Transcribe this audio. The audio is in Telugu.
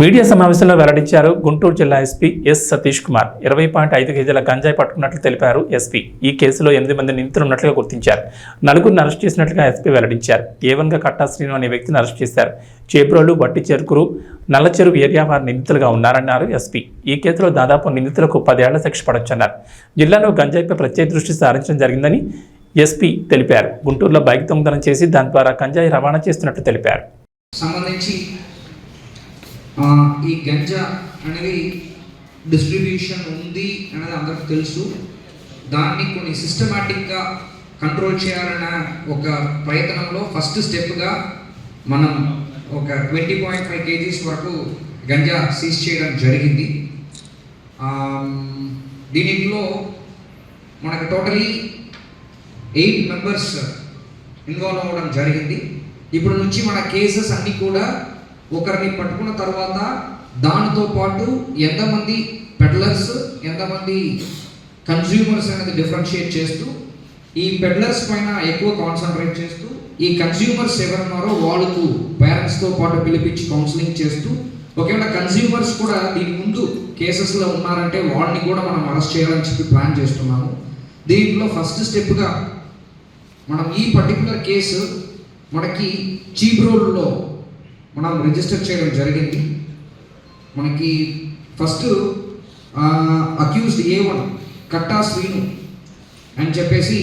మీడియా సమావేశంలో వెల్లడించారు గుంటూరు జిల్లా ఎస్పీ ఎస్ సతీష్ కుమార్. ఇరవై పాయింట్ ఐదు కేజీల గంజాయి పట్టుకున్నట్లు తెలిపారు ఎస్పీ. ఈ కేసులో ఎనిమిది మంది నిందితులు ఉన్నట్లుగా గుర్తించారు. నలుగురిని అరెస్ట్ చేసినట్లుగా ఎస్పీ వెల్లడించారు. ఏవన్గా కట్టా శ్రీను అనే వ్యక్తిని అరెస్ట్ చేశారు. చేబ్రోలు బట్టి చెరుకురు నల్లచెరువు ఏరియా వారు నిందితులుగా ఉన్నారన్నారు ఎస్పీ. ఈ కేసులో దాదాపు నిందితులకు పదేళ్ళ శిక్ష పడొచ్చన్నారు. జిల్లాలో గంజాయిపై ప్రత్యేక దృష్టి సారించడం జరిగిందని ఎస్పీ తెలిపారు. గుంటూరులో బైక్ దొంగతనం చేసి దాని ద్వారా గంజాయి రవాణా చేస్తున్నట్లు తెలిపారు. సంబంధించి ఈ గంజా అనేది డిస్ట్రిబ్యూషన్ ఉంది అనేది అందరికి తెలుసు. దాన్ని కొన్ని సిస్టమాటిక్గా కంట్రోల్ చేయాలన్న ఒక ప్రయత్నంలో ఫస్ట్ స్టెప్గా మనం ఒక ట్వంటీ పాయింట్ ఫైవ్ కేజీస్ వరకు గంజా సీజ్ చేయడం జరిగింది. దీనిలో మనకు టోటలీ ఎయిట్ మెంబర్స్ ఇన్వాల్వ్ అవ్వడం జరిగింది. ఇప్పుడు నుంచి మన కేసెస్ అన్నీ కూడా ఒకరిని పట్టుకున్న తర్వాత దానితో పాటు ఎంతమంది పెడ్లర్స్ ఎంతమంది కన్జ్యూమర్స్ అనేది డిఫరెన్షియేట్ చేస్తూ ఈ పెడ్లర్స్ పైన ఎక్కువ కాన్సన్ట్రేట్ చేస్తూ ఈ కన్స్యూమర్స్ ఎవరున్నారో వాళ్ళకు పేరెంట్స్తో పాటు పిలిపించి కౌన్సిలింగ్ చేస్తూ ఒకవేళ కన్జ్యూమర్స్ కూడా దీని ముందు కేసెస్లో ఉన్నారంటే వాళ్ళని కూడా మనం అరెస్ట్ చేయాలని చెప్పి ప్లాన్ చేస్తున్నాము. దీంట్లో ఫస్ట్ స్టెప్గా మనం ఈ పర్టికులర్ కేసు మనకి చీప్ రోడ్లో మనం రిజిస్టర్ చేయడం జరిగింది. మనకి first accused A one Katta Srinu అని చెప్పేసి